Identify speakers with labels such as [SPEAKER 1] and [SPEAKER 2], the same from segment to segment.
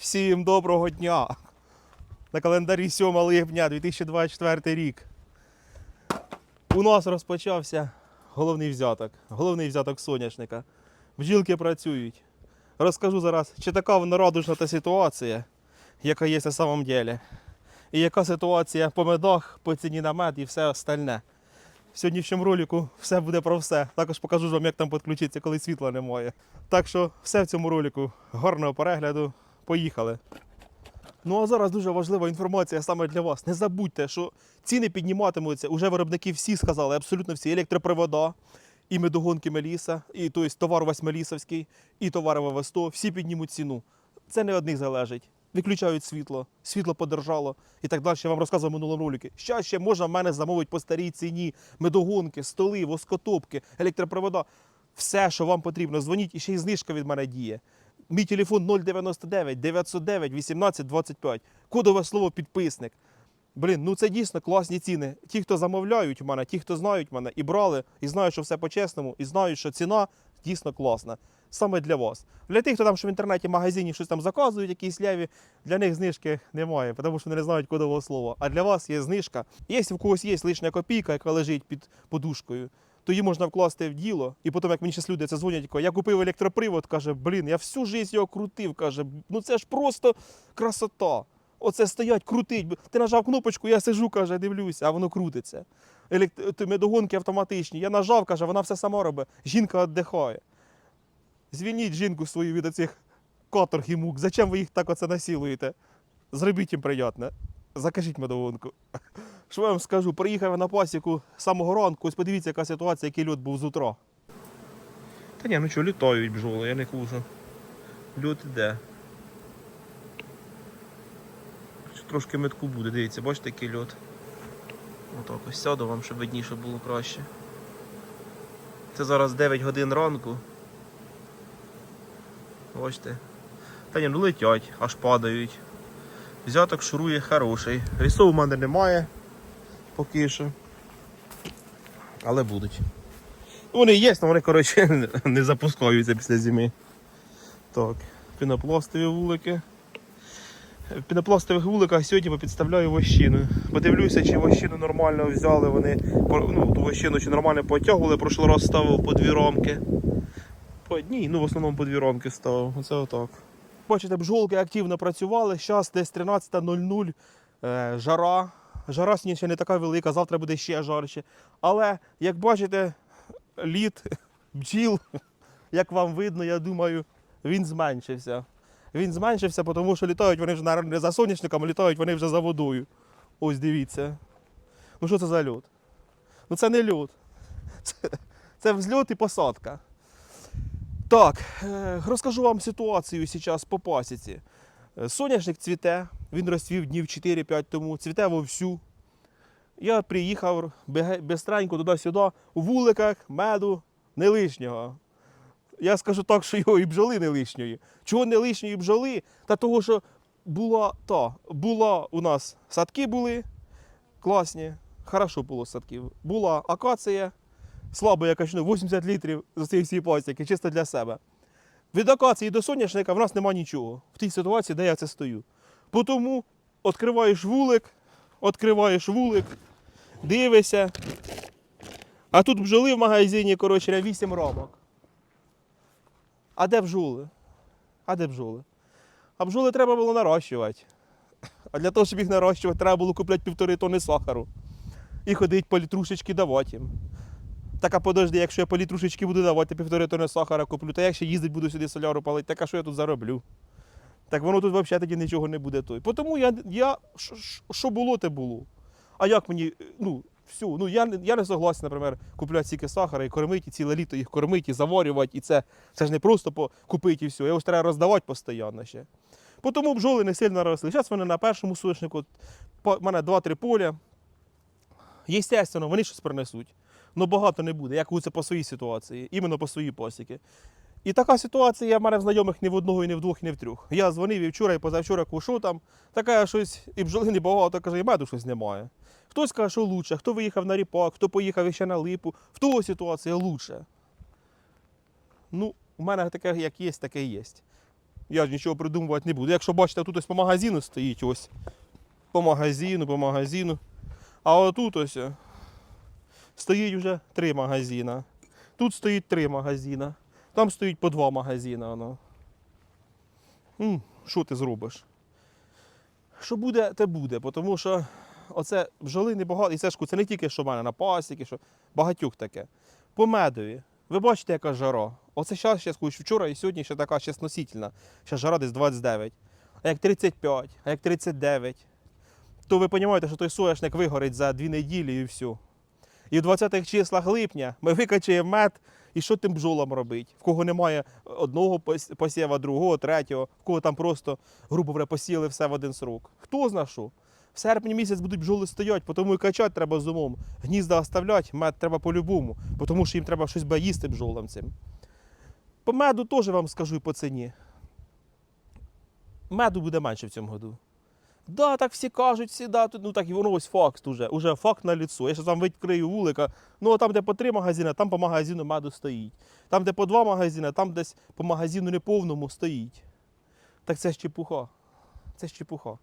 [SPEAKER 1] Всім доброго дня! На календарі 7 липня 2024 рік. У нас розпочався головний взяток. Головний взяток соняшника. Бджілки працюють. Розкажу зараз, чи така вона радужна та ситуація, яка є на самом деле. І яка ситуація по медах, по ціні на мед і все остальне. В сьогоднішньому ролику все буде про все. Також покажу вам, як там підключитися, коли світла немає. Так що все в цьому ролику. Гарного перегляду. Поїхали. Ну а зараз дуже важлива інформація саме для вас. Не забудьте, що ціни підніматимуться. Уже виробники всі сказали, абсолютно всі електропривода, і медогонки Меліса, і тобто товар весь Мелісовський, і товар ВВ100, всі піднімуть ціну. Це не одних залежить. Виключають світло, світло подержало і так далі. Я вам розказував минулому ролику. Що ще можна в мене замовити по старій ціні, медогонки, столи, воскотопки, електропровода. Все, що вам потрібно, дзвоніть, і ще й знижка від мене діє. Мій телефон 099 909 18 25. Кодове слово підписник. Блін, ну це дійсно класні ціни. Ті, хто замовляють мене, ті, хто знають мене і брали, і знають, що все по-чесному, і знають, що ціна дійсно класна. Саме для вас. Для тих, хто там що в інтернеті магазині щось там заказують, якісь ляві, для них знижки немає, тому що вони не знають кодового слова. А для вас є знижка. Якщо в когось є лишня копійка, яка лежить під подушкою, то її можна вкласти в діло. І потім, як мені зараз люди це дзвонять, я купив електропривод, каже, блін, я всю життя його крутив. Каже, ну це ж просто красота. Оце стоять, крутить. Ти нажав кнопочку, я сижу, каже, дивлюся, а воно крутиться. Елект... Медогонки автоматичні. Я нажав, каже, вона все сама робить. Жінка віддихає. Звільніть жінку свою від оцих каторг і мук. Зачем ви їх так оце насилуєте? Зробіть їм приємне. Закажіть медогонку. Що я вам скажу? Приїхав на пасіку з самого ранку, ось подивіться, яка ситуація, який льот був з утра. Та ні, ну що, літають бджоли, я не кужу. Льот іде. Трошки метку буде, дивіться, бачите, який льот. Отак ось сяду вам, щоб видніше було краще. Це зараз 9 годин ранку. Бачите. Та ні, ну летять, аж падають. Взяток шурує хороший. Лісов у мене немає поки що. Але будуть. Вони є, але вони, коротше, не запускаються після зими. Так, пінопластові вулики. В пінопластових вуликах сьогодні підставляю вощину. Подивлюся, чи вощину нормально взяли вони. Ну, ту вощину чи нормально потягували, прошлий раз ставив по дві рамки. По одній, ну в основному по дві рамки ставив. Оце отак. Бачите, бджолки активно працювали. Зараз десь 13.00 е, жара. Жара ще не така велика, завтра буде ще жарче. Але, як бачите, лід бджіл, як вам видно, я думаю, він зменшився. Він зменшився, тому що літають вони вже не за соняшниками, літають вони вже за водою. Ось дивіться. Ну що це за льот? Ну це не льот. Це, це взльот і посадка. Так, е, розкажу вам ситуацію зараз по пасіці. Е, Соняшник цвіте, він розцвів днів 4-5 тому, цвіте вовсю. Я приїхав бистренько туди-сюди, у вуликах, меду, не лишнього. Я скажу так, що його і бджоли не лишньої. Чого не лишньої бджоли? Та того, що була та, була у нас садки були класні, хорошо було садків. Була акація, слабо я качну, 80 літрів з цієї всієї пасіки, чисто для себе. Від акації до соняшника в нас нема нічого в тій ситуації, де я це стою. Тому відкриваєш вулик, відкриваєш вулик, дивишся. А тут бджоли в магазині, коротше, на 8 рамок. А де бджоли? А де бджоли? А бджоли треба було нарощувати. А для того, щоб їх нарощувати, треба було купляти півтори тони сахару. І ходить по літрушечки давати їм. Так, а подожди, якщо я по літрушечки буду давати, півтори тони сахара куплю, то як ще їздить буду сюди соляру палити, так а що я тут зароблю? Так воно тут взагалі тоді нічого не буде той. Тому я, я що- було, те було. А як мені, ну, все, ну я, я не согласен, наприклад, купляти стільки сахара і кормити, і ціле літо їх кормити, і заварювати, і це, це ж не просто по- купити і все. Його ж треба роздавати постійно ще. Тому бджоли не сильно росли. Зараз вони на першому сушнику, у мене 2-3 поля. Єстественно, вони щось принесуть. Ну багато не буде, як це по своїй ситуації, іменно по своїй посіки. І така ситуація в мене в знайомих ні в одного, і ні в двох, і ні в трьох. Я дзвонив і вчора, і позавчора кушу там, така щось, і бджоли не багато, каже, і меду щось немає. Хтось каже, що лучше, хто виїхав на ріпак, хто поїхав ще на липу, в того ситуація лучше. Ну, у мене таке, як є, таке є. Я ж нічого придумувати не буду. Якщо бачите, тут ось по магазину стоїть ось. По магазину, по магазину. А отут ось е, стоїть вже три магазина. Тут стоїть три магазина. Там стоїть по два магазина. Воно. М, Що ти зробиш? Що буде, те буде. Тому що оце бджоли небагато. І це ж це не тільки що в мене на пасіки, що багатьох таке. По медові. Ви бачите, яка жара. Оце зараз, ще вчора і сьогодні ще така ще сносительна. Ще жара десь 29. А як 35, а як 39, то ви розумієте, що той соняшник вигорить за дві неділі і все. І в 20-х числах липня ми викачаємо мед, і що тим бджолам робить? В кого немає одного пос- посєва, другого, третього, в кого там просто, грубо говоря, посіяли все в один срок. Хто зна що? В серпні місяць будуть бджоли стоять, тому і качати треба з умом. Гнізда оставлять, мед треба по-любому, тому що їм треба щось їсти бджолам цим. По меду теж вам скажу і по ціні. Меду буде менше в цьому году. Да, так всі кажуть, всі, да, ну так і воно ось факт уже. Уже факт на ліцо. Я зараз вам відкрию вулика. Ну, а там, де по три магазини, там по магазину меду стоїть. Там, де по два магазини, там десь по магазину неповному стоїть. Так це ж чепуха. Це ж чепуха.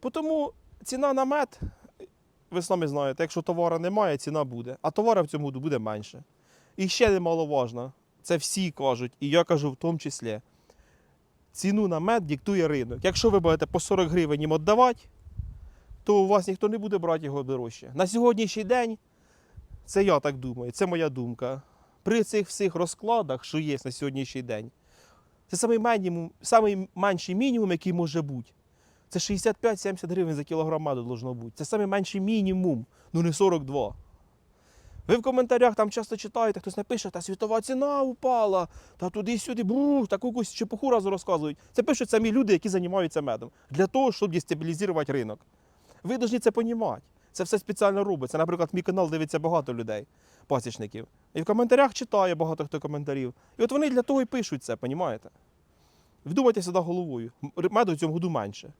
[SPEAKER 1] Тому ціна на мед, ви самі знаєте, якщо товару немає, ціна буде. А товара в цьому буде менше. І ще немаловажно, це всі кажуть, і я кажу в тому числі. Ціну на мед диктує ринок. Якщо ви будете по 40 гривень їм віддавати, то у вас ніхто не буде брати його дорожче. На сьогоднішній день, це я так думаю, це моя думка. При цих всіх розкладах, що є на сьогоднішній день, це самий мінімум, самий менший мінімум, який може бути. Це 65-70 гривень за кілограм меду должно бути. Це самий менший мінімум, ну не 42. Ви в коментарях там часто читаєте, хтось напише, та світова ціна упала, та туди-сюди, бу, таку якусь чепуху разу розказують. Це пишуть самі люди, які займаються медом, для того, щоб дестабілізувати ринок. Ви повинні це розуміти. Це все спеціально робиться. Наприклад, мій канал дивиться багато людей, пасічників. І в коментарях читає багато хто коментарів. І от вони для того і пишуть це, розумієте? Вдумайте сюди головою. Меду в цьому году менше.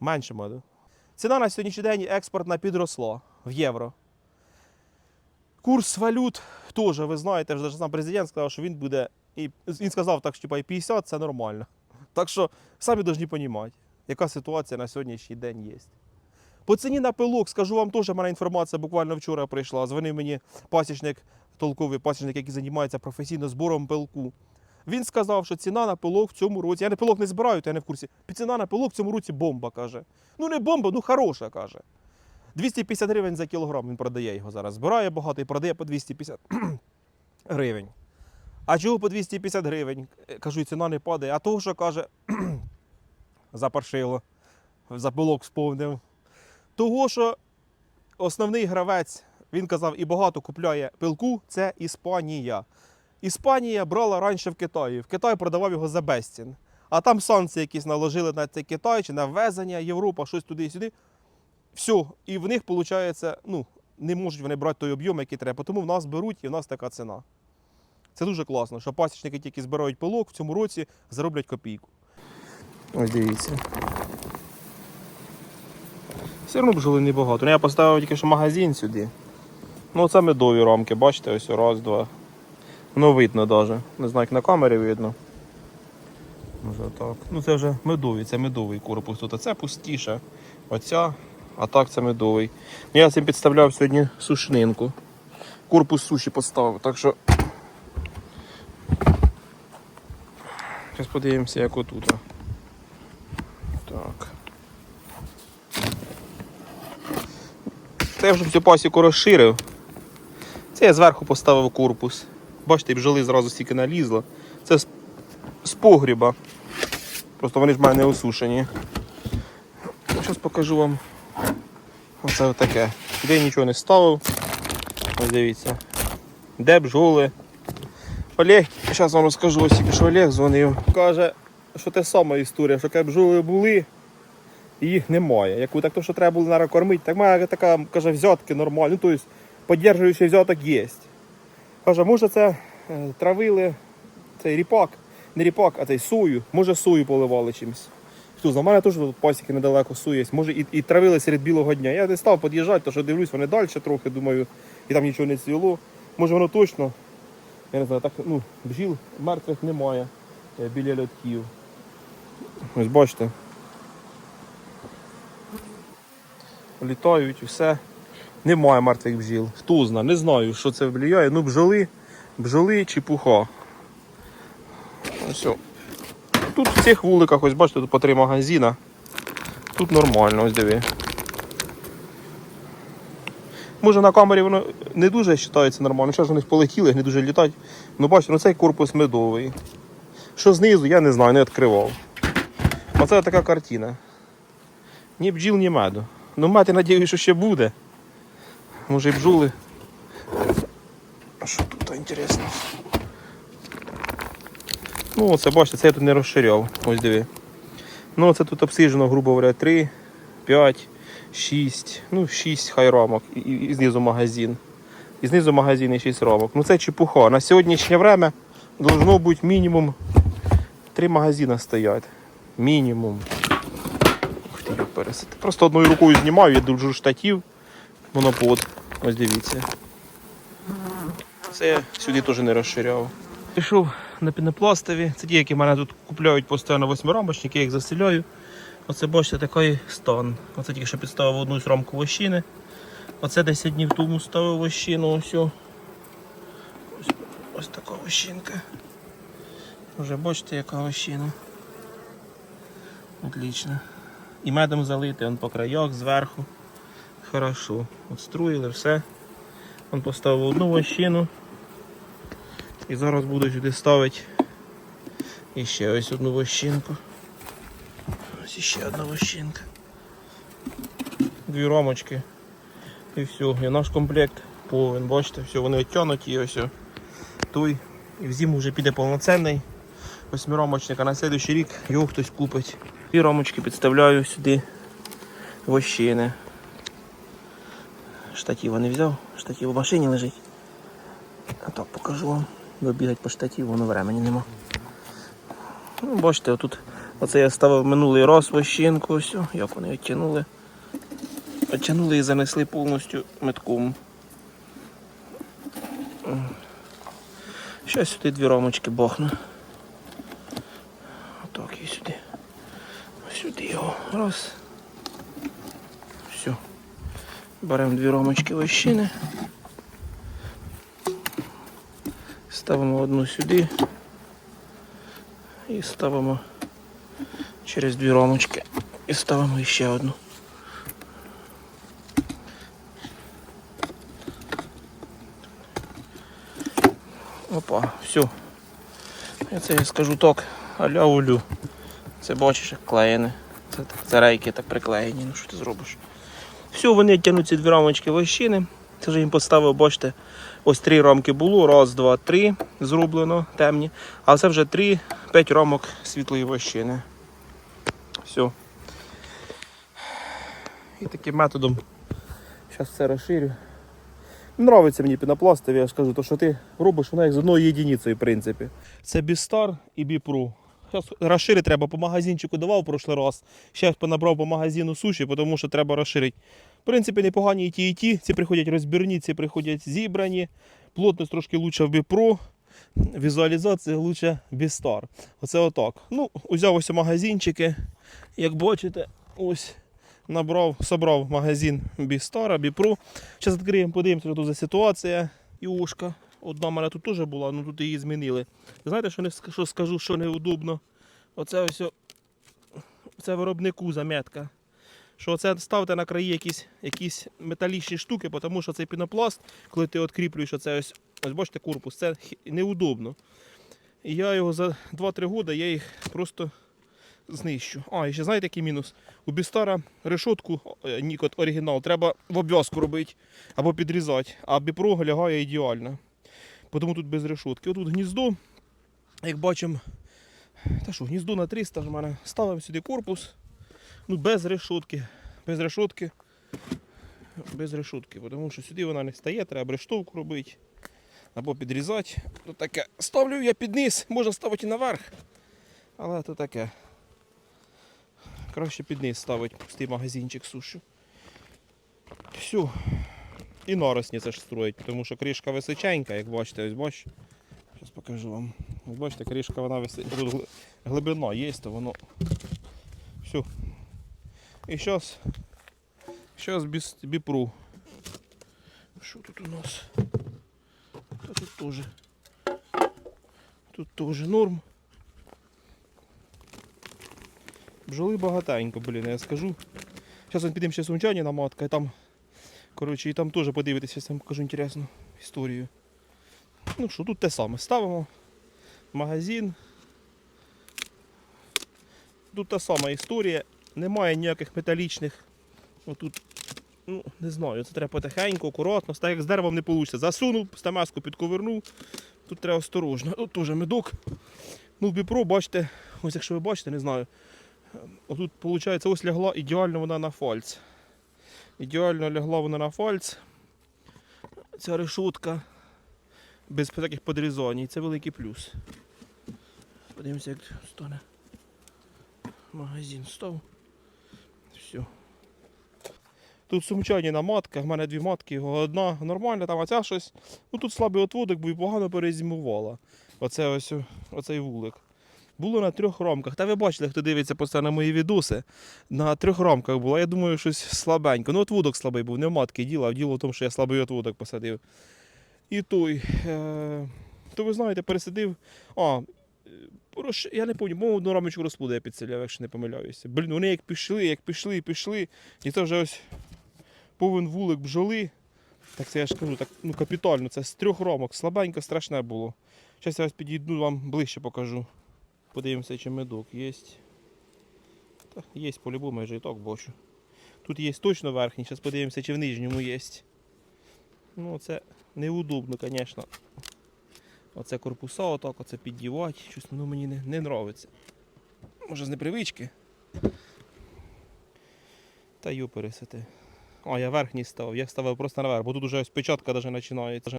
[SPEAKER 1] Менше меду. Ціна на сьогоднішній день експортна підросла в євро. Курс валют теж, ви знаєте, вже сам президент сказав, що він буде. І він сказав так, що типа, і 50 це нормально. Так що самі повинні розуміти, яка ситуація на сьогоднішній день є. По ціні на пилок, скажу вам теж, мене інформація буквально вчора прийшла. Дзвонив мені пасічник, толковий пасічник, який займається професійно збором пилку. Він сказав, що ціна на пилок в цьому році. Я не пилок не збираю, то я не в курсі. Ціна на пилок в цьому році бомба, каже. Ну не бомба, ну хороша, каже. 250 гривень за кілограм він продає його зараз. Збирає багато і продає по 250 гривень. А чого по 250 гривень? Е, Кажу, ціна не падає. А того, що каже, запаршило, за пилок сповнив. Того, що основний гравець, він казав, і багато купляє пилку, це Іспанія. Іспанія брала раніше в Китаї. В Китай продавав його за безцін. А там санкції якісь наложили на цей Китай чи на ввезення Європа, щось туди і сюди. Все, і в них виходить, ну, не можуть вони брати той об'єм, який треба. Тому в нас беруть і в нас така ціна. Це дуже класно, що пасічники тільки збирають пилок в цьому році зароблять копійку. Ось дивіться. Все одно бджоли небагато. Ну, я поставив тільки що магазин сюди. Ну, це медові рамки, бачите, ось раз, два. Ну, видно навіть. Не знаю, як на камері видно. Може так. Ну це вже медовий, це медовий корпус. Тут оце пустіше. Оця, а так це медовий. Ну, Я цим підставляв сьогодні сушнинку. Корпус суші поставив, так що. Зараз подивимося, як отут. Так. Це я вже всю пасіку розширив. Це я зверху поставив корпус. Бачите, бджоли зразу стільки налізло. Це з погріба. Просто вони ж в мене осушені. Зараз покажу вам. Оце отаке. Я нічого не ставив. Ось дивіться. Де бджоли. Олег, зараз вам розкажу, ось тільки що Олег дзвонив. Каже, що те сама історія, що коли бджоли були, і їх немає. Яку так то, що треба було наверное, кормити, так має така, каже, взятки нормальні. Ну, тобто, підтримуючий взяток є. Каже, може це е, травили цей ріпак, не ріпак, а цей сою. Може сою поливали чимось. Хто знає, у мене теж тут пасіки недалеко сує. Може і, і травили серед білого дня. Я не став під'їжджати, тому що дивлюсь, вони далі трохи, думаю, і там нічого не цвіло. Може воно точно, я не знаю, так, ну, бджіл мертвих немає е, біля льотків. Ось бачите. Літають і все. Немає мертвих бджіл. Хто знає, не знаю, що це впливає. Ну, бджоли, бджоли чепуха. Ось. о. Тут в цих вуликах, ось бачите, тут по три магазина. Тут нормально, ось диви. Може на камері воно не дуже вважається нормально. Зараз вони полетіли, не дуже літають. Ну бачите, ну цей корпус медовий. Що знизу, я не знаю, не відкривав. Оце така картина. Ні бджіл, ні меду. Ну мед, я надію, що ще буде. Може і бджоли. А що тут інтересно? Ну, оце бачите, це я тут не розширяв. Ось диви. Ну, це тут обсиджено, грубо говоря, 3, 5, 6, ну 6 хай рамок. І, і, і знизу магазин. І знизу магазин і 6 рамок. Ну це чепуха. На сьогоднішнє время должно бути мінімум 3 магазини стоять. Мінімум. Просто одною рукою знімаю, я дуже штатів. Монопод. Ось дивіться. Це я сюди теж не розширяв. Пішов на пінопластові. Це ті, які в мене тут купляють постійно восьмирамочники, я їх заселяю. Оце бачите такий стан. Оце тільки що підставив одну з рамку вощини. Оце 10 днів тому ставив вощину. Ось, ось, ось така вощинка. Вже бачите, яка вощина. Отлично. І медом залити, он по краях, зверху. Хорошо. Отструїли все. Он поставив одну вощину. І зараз буду сюди ставити ще ось одну вощинку. Ось ще одна вощинка. Дві рамочки. І все. І наш комплект повен. Бачите, все, вони оттянуті і ось. Той. І в зиму вже піде повноцінний восьмирамочник, а на наступний рік його хтось купить. Дві рамочки підставляю сюди вощини. Штатива не взяв, штатив у машині лежить. А так покажу вам. Бо бігати по штативу, воно времени нема. Ну, бачите, отут оце я ставив минулий раз вощинку, о, як вони оттянули. Оттянули і занесли повністю метком. Зараз сюди дві рамочки бахну. Отак і сюди. Сюди його. Раз. Все. Беремо дві рамочки вощини. Ставимо одну сюди і ставимо через дві рамочки і ставимо ще одну. Опа, все. Я це я скажу так, аля улю. Це бачиш, як клеєне. Це, це рейки так приклеєні, ну що ти зробиш. Все, вони тягнуть ці дві рамочки вощини. Це вже їм поставив, бачите, ось три рамки було. Раз, два, три зроблено темні. А це вже три, п'ять рамок світлої вощини. Все. І таким методом зараз все розширю. Нравиться мені пінопластові, я скажу, то що ти робиш вона як з одною єдиницею, в принципі. Це Бістар і Біпру. Зараз розширити треба по магазинчику давав в прошлий раз. Ще понабрав по магазину суші, тому що треба розширити. В принципі, непогані і ті, і ті. Ці приходять розбірні, ці приходять зібрані. Плотність трошки лучше в Біпру. Візуалізація лучше Бістар. Оце отак. Ну, узяв ось магазинчики. Як бачите, ось набрав, собрав магазин Бістара, Біпру. Зараз відкриємо, подивимося, що тут за ситуація. Юшка. Одна мене тут теж була, ну тут її змінили. Знаєте, що, не, що скажу, що неудобно? Оце ось це виробнику замітка. Що це ставте на краї якісь, якісь металічні штуки, тому що цей пінопласт, коли ти відкріплюєш оце ось, ось бачите, корпус, це неудобно. І я його за 2-3 роки я їх просто знищу. А, і ще знаєте, який мінус? У Бістара решетку е, Нікот оригінал треба в обв'язку робити або підрізати, а Біпро лягає ідеально. Тому тут без решетки. Отут гніздо, як бачимо, та що, гніздо на 300 ж мене. Ставимо сюди корпус. Ну, без решетки. Без решетки. Без решетки, тому що сюди вона не стає, треба рештовку робити. Або підрізати. То таке. Ставлю я під низ, можна ставити і наверх. Але то таке. Краще під низ ставити пустий магазинчик сушу. Все. І наросні це ж строїть, тому що кришка височенька, як бачите, ось бач. Зараз покажу вам. Бачите, кришка вона висить. Тут глибина є, то воно Все. І зараз. Без біпру. Що тут у нас? Та тут теж. Тут теж норм. Бджоли багатенько, блін, я скажу. Зараз ми підемо ще сумчані на матка, і там. Коротше, і там теж подивитися, я вам покажу інтересну історію. Ну що, тут те саме. Ставимо магазин. Тут та сама історія. Немає ніяких металічних. Отут, ну, не знаю, це треба потихеньку, акуратно, так як з деревом не вийде. Засунув, стамеску підковернув. Тут треба осторожно. Тут теж медок. Ну, в біпро, бачите, ось якщо ви бачите, не знаю. Отут, виходить, ось лягла ідеально вона на фальц. Ідеально лягла вона на фальц. Ця решутка без таких подрізань. Це великий плюс. Подивимося, як стане. Магазин став. Все. Тут сумчаніна матка, в мене дві матки, одна нормальна, там, а ця щось. Ну тут слабий отводок, бо і погано перезимувала. Оце ось оцей вулик. Було на трьох рамках. Та ви бачили, хто дивиться постійно мої відоси. На трьох рамках було. Я думаю, щось слабенько. Ну, отводок слабий був, не в матки діло, а діло в тому, що я слабий отводок посадив. І той. Е- то ви знаєте, пересадив. А, рош- я не пам'ятаю, мов одну рамочку розплоду я підселяв, якщо не помиляюся. Блін, вони як пішли, як пішли, пішли. І це вже ось повен вулик бджоли. Так це я ж кажу, так ну капітально, це з трьох рамок, слабенько, страшне було. Зараз я ось підійду вам ближче покажу. Подивимося, чи медок є. Та, є по-любому, я вже і так бачу. Тут є точно верхній, зараз подивимося, чи в нижньому є. Ну, це неудобно, звісно. Оце корпуса отак, оце піддівати. Щось воно мені не, не нравиться. Може з непривички. Та його пересити. А, я верхній ставив, я ставив просто наверх, бо тут уже ось печатка навіть починається.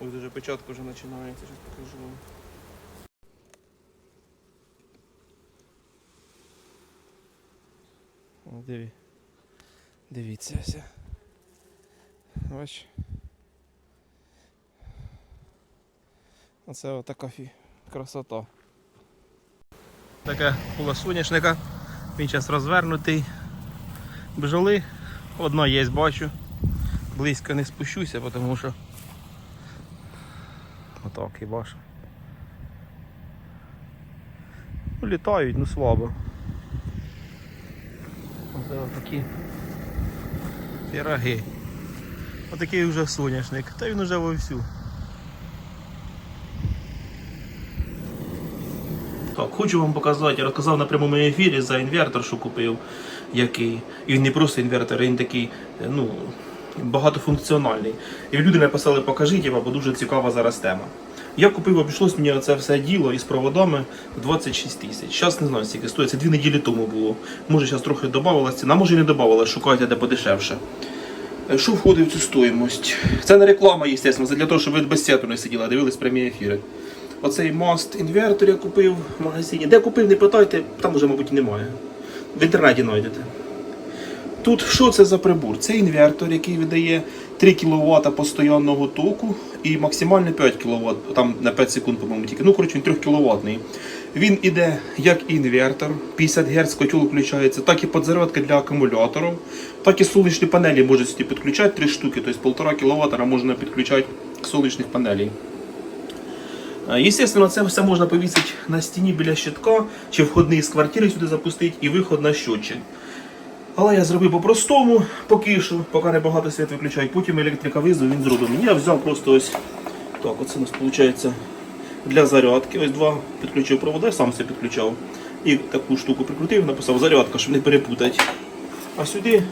[SPEAKER 1] Ось вже печатка вже починається, зараз покажу вам. Диві. Дивіться ось. Оце отака красота. Таке було соняшника. Він зараз розвернутий. Бджоли. Одна є, бачу. Близько не спущуся, тому що. Отак і бачу. Ну, літають, ну слабо. Оце отакі піроги. Отакий вже соняшник. Та він уже вовсю. Хочу вам показати, я розказав на прямому ефірі за інвертор, що купив, який. І він не просто інвертор, він такий, ну, багатофункціональний. І люди написали, покажіть, бо дуже цікава зараз тема. Я купив, обійшлось мені це все діло із проводами 26 тисяч. Зараз не знаю, скільки стоїть. Це дві неділі тому було. Може, зараз трохи додавалося ціна, може і не додавалося, шукайте де подешевше. Е, Що входить в цю стоїмость? Це не реклама, звісно, це для того, щоб ви без сету не сиділи, а дивились прямі ефіри. Оцей маст інвертор я купив в магазині. Де купив, не питайте, там вже, мабуть, немає. В інтернеті знайдете. Тут що це за прибор? Це інвертор, який видає 3 кВт постійного току і максимально 5 кВт, там на 5 секунд, по-моєму, тільки. Ну, коротше, він 3 кВт. Він іде як інвертор, 50 Гц котел включається, так і подзарядка для акумуляторів, так і сонячні панелі можуть підключати 3 штуки, тобто 1,5 кВт можна підключати сонячних панелей. Естественно, це все можна повісити на стіні біля щитка, чи входний з квартири сюди запустити і виход на щотчик. Але я зробив по-простому, поки що, поки не багато світ виключають, потім електрика визов, він зробив. Я взяв просто ось так, оце у нас виходить для зарядки. Ось два підключив провода, сам все підключав. І таку штуку прикрутив, написав зарядка, щоб не перепутати. А сюди,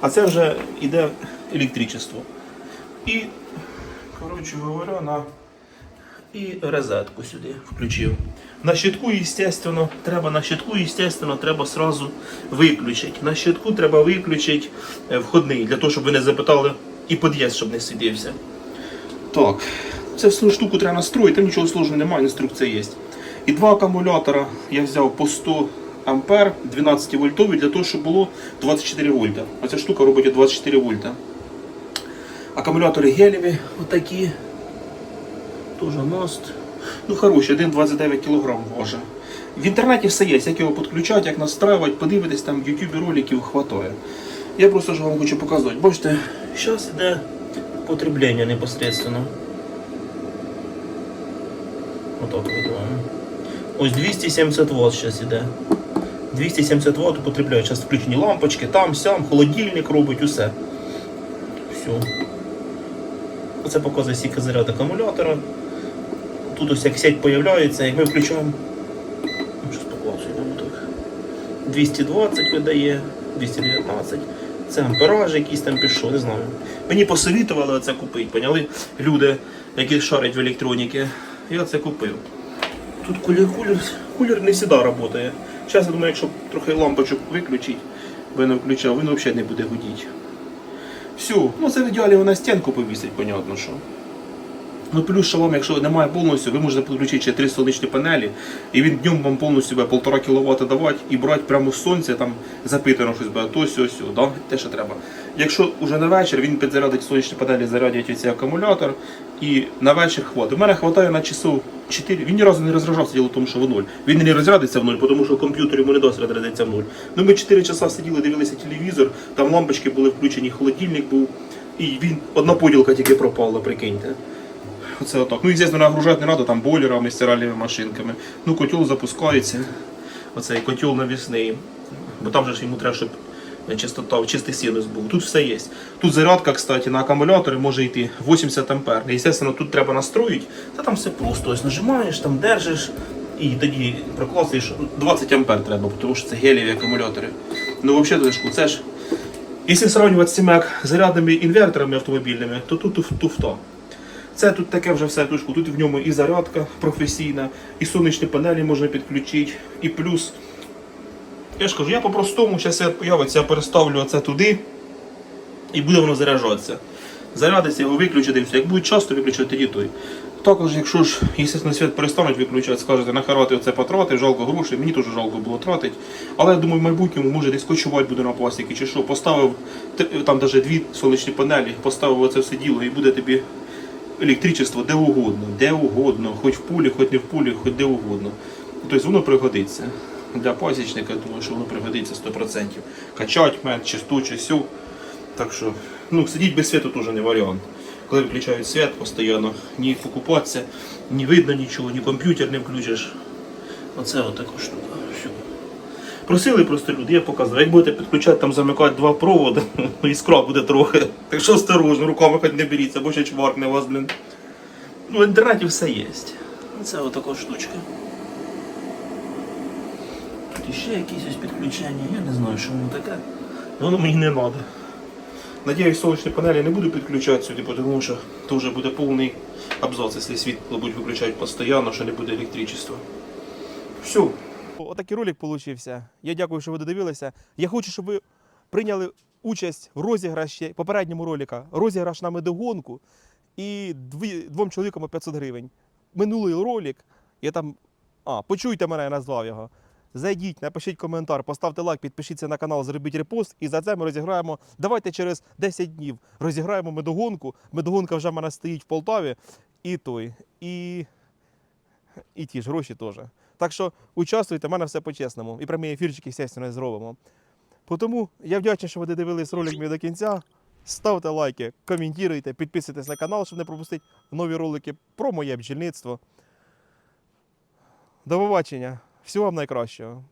[SPEAKER 1] а це вже йде електричество. І, коротше говоря, на і розетку сюди включив. На щитку, естественно, треба на щитку, естественно, треба сразу виключити. На щитку треба виключити е, входний, для того, щоб ви не запитали і під'їзд, щоб не світився. Так, це всю штуку треба настроїти, там нічого сложного немає, інструкція є. І два акумулятора я взяв по 100 ампер 12 вольтові для того, щоб було 24 вольта. А ця штука робить 24 вольта. Акумулятори гелєві отакі. Тоже мост. Ну, хороший, 1,29 кг важить. В інтернеті все є, як його підключати, як настраювати, подивитись, там в YouTube роликів хватає. Я просто ж вам хочу показувати. Бачите, зараз іде потреблення непосредственно. Отак видаваємо. Ось 270 Вт зараз іде. 270 Вт употребляють. Зараз включені лампочки, там, сям, холодильник робить, усе. Все. Оце показує скільки заряд акумулятора. Тут ось як сеть появляється, як ми включаємо. Ну, Щось поклацуємо так. 220 видає, 219. Це ампераж якийсь там пішов, не знаю. Мені посовітували це купити, поняли? Люди, які шарять в електроніки. Я це купив. Тут кулер, кулер, кулер не завжди працює. Зараз я думаю, якщо трохи лампочок виключити, бо я не включав, він взагалі не буде гудіти. Все, ну це в ідеалі вона стінку повісить, понятно що. Ну плюс що вам, якщо немає повністю, ви можете підключити ще три сонячні панелі, і він днем вам повністю буде 1,5 кВт давати і брати прямо з сонця, там запитано щось буде, то сьо, сьо, да? те, що треба. Якщо вже на вечір він підзарядить сонячні панелі, зарядять оцей акумулятор, і на вечір хватить. У мене вистачає на часов 4. Він ні разу не розряджався, діло в тому, що в нуль. Він не розрядиться в нуль, тому що комп'ютер йому не дасть розрядитися в нуль. Ну ми 4 часа сиділи, дивилися телевізор, там лампочки були включені, холодильник був, і він одна поділка тільки пропала, прикиньте. Оце отак. Ну, звісно, нагружати не треба там бойлерами, стиральними машинками. Ну, котел запускається. Оцей котел навісний. Бо там же ж йому треба, щоб чистота, чистий синус був. Тут все є. Тут зарядка, кстати, на акумулятори може йти 80 ампер. І, звісно, тут треба настроїти. Та там все просто. Ось нажимаєш, там держиш. І тоді прокласуєш 20 ампер треба, тому що це гелієві акумулятори. Ну, взагалі, це ж. Якщо сравнювати з цими зарядними інверторами автомобільними, то тут туф- туфта. Це тут таке вже все тушку. Тут в ньому і зарядка професійна, і сонячні панелі можна підключити, і плюс. Я ж кажу, я по-простому, зараз я появиться, я переставлю це туди і буде воно заряджатися. Зарядиться, його виключити, все. Як буде часто виключати, тоді той. Також, якщо ж, естественно, світ перестануть виключати, скажете, нахера ти оце потратив, жалко грошей, мені теж жалко було тратити. Але я думаю, в майбутньому може десь кочувати буде на пластики чи що. Поставив там навіть дві сонячні панелі, поставив оце все діло і буде тобі електричество де угодно, де угодно, хоч в пулі, хоч не в пулі, хоч де угодно. Тобто воно пригодиться. Для пасічника, думаю, що воно пригодиться 100%. Качать мед, чисту, чи сю. Так що, ну, сидіти без світу теж не варіант. Коли виключають світ постійно, ні покупатися, ні видно нічого, ні комп'ютер не включиш. Оце от така штука. Просили просто люди, я показав. Як будете підключати, там замикати два проводи, ну іскра буде трохи. Так що осторожно, руками хоч не беріться, бо ще чваркне вас, блін. Ну, в інтернеті все є. Оце от така штучка. Тут іще якісь ось підключення, я не знаю, що воно таке. Воно мені не треба. Надіюсь, сонячні панелі не буду підключати сюди, тому що то вже буде повний абзац, якщо світло будуть виключати постійно, що не буде електричества. Все. Отакий ролик получився. Я дякую, що ви додивилися. Я хочу, щоб ви прийняли участь в розіграші попередньому ролика. Розіграш на медогонку і дві, двом чоловікам 500 гривень. Минулий ролик, я там. А, почуйте мене, я назвав його. Зайдіть, напишіть коментар, поставте лайк, підпишіться на канал, зробіть репост, і за це ми розіграємо. Давайте через 10 днів розіграємо медогонку. Медогонка вже в мене стоїть в Полтаві. І той, і, і ті ж гроші теж. Так що участвуйте, в мене все по-чесному. І прямі ефірчики, звісно, зробимо. Тому я вдячний, що ви додивились ролик мій до кінця. Ставте лайки, коментуйте, підписуйтесь на канал, щоб не пропустити нові ролики про моє бджільництво. До побачення. Всього вам найкращого.